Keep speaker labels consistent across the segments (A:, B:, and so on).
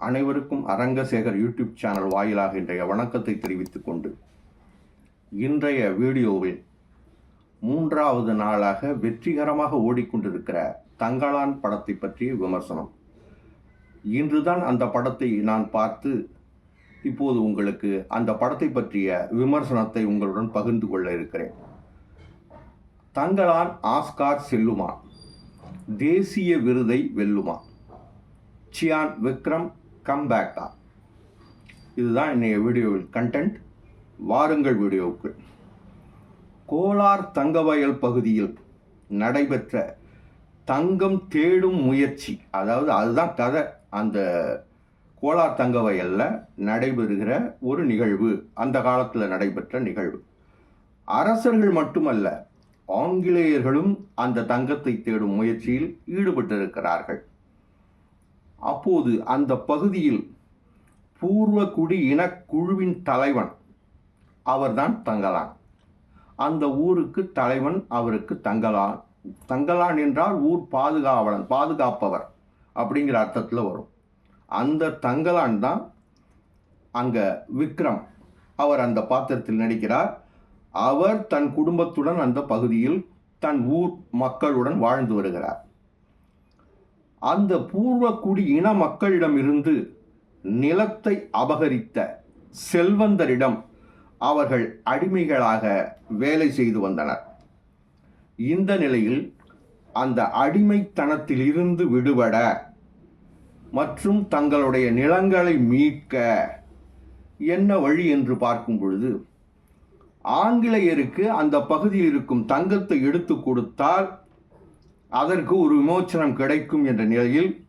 A: அனைவருக்கும் Arangasekar YouTube channel வாயிலாக இன்றைய வணக்கத்தை தெரிவித்துக் கொண்டு இன்றைய வீடியோவில் மூன்றாவது நாளாக வெற்றிகரமாக ஓடிக்கொண்டிருக்கிற தங்களான் படத்தை பற்றிய விமர்சனம். இன்றுதான் அந்த படத்தை நான் பார்த்து இப்போது உங்களுக்கு அந்த படத்தை பற்றிய விமர்சனத்தை உங்களுடன் பகிர்ந்து கொள்ள இருக்கிறேன். தங்களான் ஆஸ்கார் செல்லுமா தேசிய விருதை வெல்லுமா சியான் விக்ரம் கம்பேக்கா இதுதான் இன்னைய வீடியோவில் கண்டென்ட் வாருங்கள் வீடியோவுக்கு கோலார் தங்கவயல் பகுதியில் நடைபெற்ற தங்கம் தேடும் முயற்சி அதாவது அதுதான் கதை அந்த கோலார் தங்கவயலில் நடைபெறுகிற ஒரு நிகழ்வு அந்த காலத்தில் நடைபெற்ற நிகழ்வு. அரசர்கள் மட்டுமல்ல ஆங்கிலேயர்களும் அந்த தங்கத்தை தேடும் முயற்சியில் ஈடுபட்டிருக்கிறார்கள். அப்போது அந்த பகுதியில் பூர்வகுடி இனக்குழுவின் தலைவன் அவர்தான் தங்கலான் அந்த ஊருக்கு தலைவன் அவருக்கு தங்கலான் தங்கலான் என்றால் ஊர் பாதுகாவலன் பாதுகாப்பவர் அப்படிங்கிற அர்த்தத்தில் வரும். அந்த தங்கலான் தான் அங்கே விக்ரம். அவர் அந்த பாத்திரத்தில் நடிக்கிறார். அவர் தன் குடும்பத்துடன் அந்த பகுதியில் தன் ஊர் மக்களுடன் வாழ்ந்து வருகிறார். அந்த பூர்வக்குடி இன மக்களிடமிருந்து நிலத்தை அபகரித்த செல்வந்தரிடம் அவர்கள் அடிமைகளாக வேலை செய்து வந்தனர். இந்த நிலையில் அந்த அடிமைத்தனத்தில் இருந்து விடுபட மற்றும் தங்களுடைய நிலங்களை மீட்க என்ன வழி என்று பார்க்கும் பொழுது ஆங்கிலேயருக்கு அந்த பகுதியில் இருக்கும் தங்கத்தை எடுத்து கொடுத்தால் அதற்கு ஒரு விமோச்சனம் கிடைக்கும் என்ற நிலையில்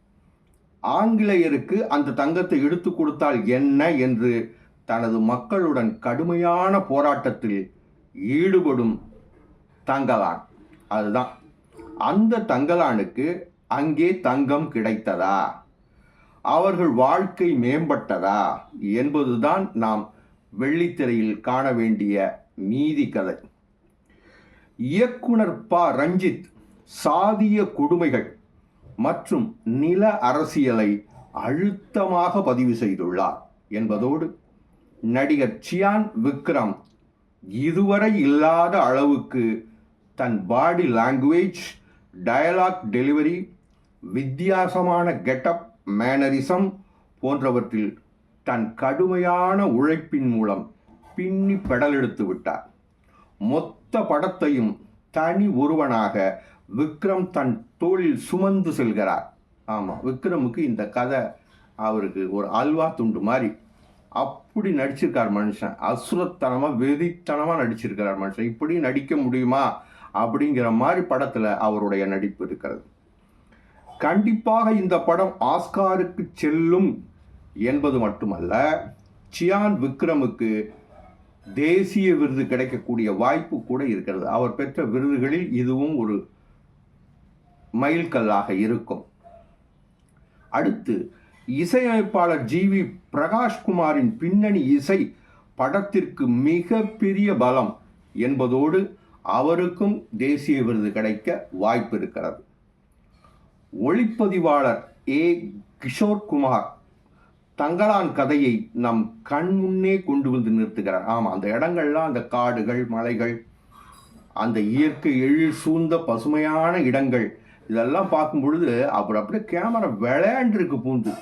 A: ஆங்கிலேயருக்கு அந்த தங்கத்தை எடுத்து கொடுத்தால் என்ன என்று தனது மக்களுடன் கடுமையான போராட்டத்தில் ஈடுபடும் தங்கலான் அதுதான். அந்த தங்கலானுக்கு அங்கே தங்கம் கிடைத்ததா? அவர்கள் வாழ்க்கை மேம்பட்டதா? என்பதுதான் நாம் வெள்ளித்திரையில் காண வேண்டிய மீதி கதை. இயக்குனர் ப. ரஞ்சித் சாதிய கொடுமைகள் மற்றும் நில அரசியலை அழுத்தமாக பதிவு செய்துள்ளார் என்பதோடு நடிகர் சியான் விக்ரம் இதுவரை இல்லாத அளவுக்கு தன் பாடி லாங்குவேஜ் டயலாக் டெலிவரி வித்தியாசமான கெட்டப் மேனரிசம் போன்றவற்றில் தன் கடுமையான உழைப்பின் மூலம் பின்னி பெடலெடுத்து விட்டார். மொத்த படத்தையும் தனி ஒருவனாக விக்ரம் தன் தோளில் சுமந்து செல்கிறார். ஆமாம் விக்ரமுக்கு இந்த கதை அவருக்கு ஒரு அல்வா துண்டு மாதிரி. அப்படி நடிச்சிருக்கார் மனுஷன். அசுரத்தனமாக வெறித்தனமாக நடிச்சிருக்கிறார் மனுஷன். இப்படி நடிக்க முடியுமா? அப்படிங்கிற மாதிரி படத்தில் அவருடைய நடிப்பு இருக்கிறது. கண்டிப்பாக இந்த படம் ஆஸ்காருக்கு செல்லும் என்பது மட்டுமல்ல சியான் விக்ரமுக்கு தேசிய விருது கிடைக்கக்கூடிய வாய்ப்பு கூட இருக்கிறது. அவர் பெற்ற விருதுகளில் இதுவும் ஒரு மைல்கல்லாக இருக்கும். அடுத்து இசையமைப்பாளர் ஜி. வி. பிரகாஷ்குமாரின் பின்னணி இசை படத்திற்கு மிக பெரிய பலம் என்பதோடு அவருக்கும் தேசிய விருது கிடைக்க வாய்ப்பு இருக்கிறது ஒளிப்பதிவாளர் ஏ. கிஷோர்குமார் தங்களான் கதையை நம் கண் முன்னே கொண்டு வந்து நிறுத்துகிறார். ஆமாம் அந்த இடங்கள்லாம் அந்த காடுகள் மலைகள் அந்த இயற்கை எழில் சூழ்ந்த பசுமையான இடங்கள் இதெல்லாம் பார்க்கும் பொழுது அப்புறம் அப்படியே கேமரா விளையாண்டுருக்கு பூந்து.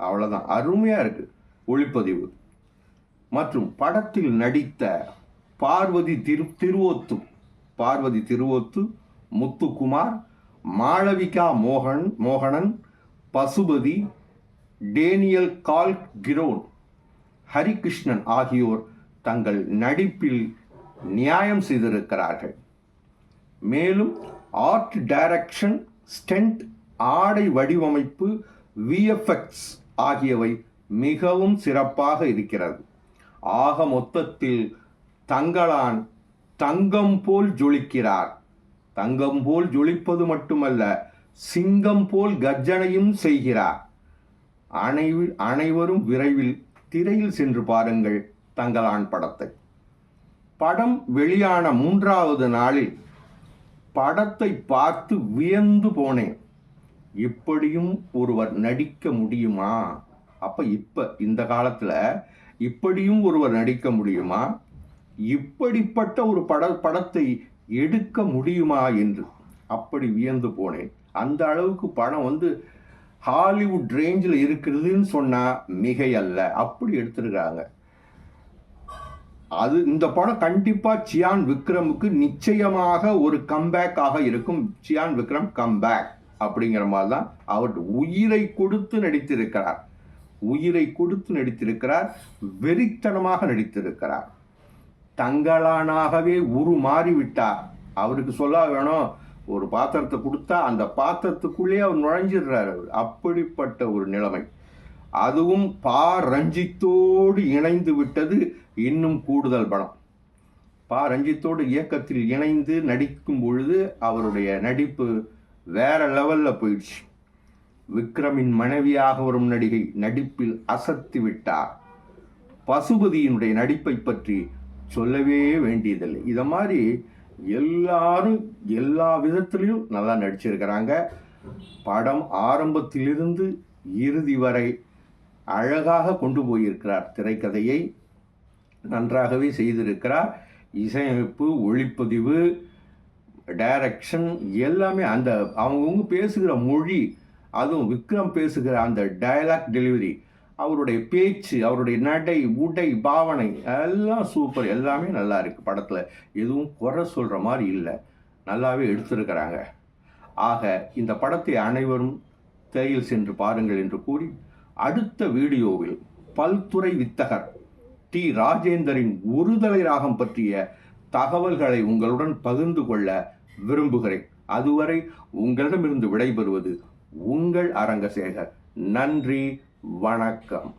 A: அவ்வளோதான் அருமையாக இருக்குது ஒளிப்பதிவு. மற்றும் படத்தில் நடித்த பார்வதி திரு திருவோத்து. பார்வதி திருவோத்து முத்துக்குமார் மாளவிகா மோகன் மோகனன் பசுபதி டேனியல் கால் கிரோன் ஹரிகிருஷ்ணன் ஆகியோர் தங்கள் நடிப்பில் நியாயம் செய்திருக்கிறார்கள். மேலும் ஆர்ட் டைரக்ஷன் ஸ்டென்ட் ஆடை வடிவமைப்பு விஎஃப்எக்ஸ் ஆகியவை மிகவும் சிறப்பாக இருக்கிறது. ஆக மொத்தத்தில் தங்களான் தங்கம் போல் ஜொலிக்கிறார். தங்கம் போல் ஜொலிப்பது மட்டுமல்ல சிங்கம் போல் கர்ஜனையும் செய்கிறார். அனைவ அனைவரும் விரைவில் திரையில் சென்று பாருங்கள் தங்களான் படத்தை. படம் வெளியான மூன்றாவது நாளில் படத்தை பார்த்து வியந்து போனேன். இப்படியும் ஒருவர் நடிக்க முடியுமா? அப்போ இப்போ இந்த காலத்தில் இப்படியும் ஒருவர் நடிக்க முடியுமா? இப்படிப்பட்ட ஒரு பட படத்தை எடுக்க முடியுமா என்று அப்படி வியந்து போனேன். அந்த அளவுக்கு படம் வந்து ஹாலிவுட் ரேஞ்சில் இருக்கிறதுன்னு சொன்னால் மிகை அல்ல அப்படி எடுத்துருக்காங்க அது இந்த படம் கண்டிப்பா சியான் விக்ரமுக்கு நிச்சயமாக ஒரு கம்பேக் ஆக இருக்கும். சியான் விக்ரம் கம்பேக் அப்படிங்கிற மாதிரி தான் அவர் உயிரை கொடுத்து நடித்திருக்கிறார். உயிரை கொடுத்து நடித்திருக்கிறார் வெறித்தனமாக நடித்திருக்கிறார். தங்களானாகவே உருமாறி விட்டார் அவருக்கு சொல்ல வேணும் ஒரு பாத்திரத்தை கொடுத்தா அந்த பாத்திரத்துக்குள்ளேயே அவர் நுழைஞ்சிடுறாரு அவர். அப்படிப்பட்ட ஒரு நிலைமை. அதுவும் பா ரஞ்சித்தோடு இணைந்து விட்டது இன்னும் கூடுதல் படம் பா. ரஞ்சித்தோடு இயக்கத்தில் இணைந்து நடிக்கும் பொழுது அவருடைய நடிப்பு வேற லெவலில் போயிடுச்சு. விக்ரமின் மனைவியாக வரும் நடிகை நடிப்பில் அசத்தி விட்டார். பசுபதியினுடைய நடிப்பை பற்றி சொல்லவே வேண்டியதில்லை. இதை மாதிரி எல்லாரும் எல்லா விதத்திலையும் நல்லா நடிச்சிருக்கிறாங்க. படம் ஆரம்பத்திலிருந்து இறுதி வரை அழகாக கொண்டு போயிருக்கிறார் திரைக்கதையை. நன்றாகவே செய்திருக்கிறார். இசையமைப்பு ஒளிப்பதிவு டைரக்ஷன் எல்லாமே அந்த அவங்கவுங்க பேசுகிற மொழி அதுவும் விக்ரம் பேசுகிற அந்த டயலாக் டெலிவரி அவருடைய பேச்சு அவருடைய நடை உடை பாவனை எல்லாம் சூப்பர் எல்லாமே நல்லா இருக்குது படத்தில். எதுவும் குறை சொல்கிற மாதிரி இல்லை. நல்லாவே எடுத்திருக்கிறாங்க. ஆக இந்த படத்தை அனைவரும் திரையில் சென்று பாருங்கள் என்று கூறி அடுத்த வீடியோவில் பல்துறை வித்தகர் டி. ராஜேந்தரின் ஒருதலை ராகம் பற்றிய தகவல்களை உங்களுடன் பகிர்ந்து கொள்ள விரும்புகிறேன். அதுவரை உங்களிடமிருந்து விடைபெறுவது உங்கள் அரங்கசேகர். நன்றி வணக்கம்.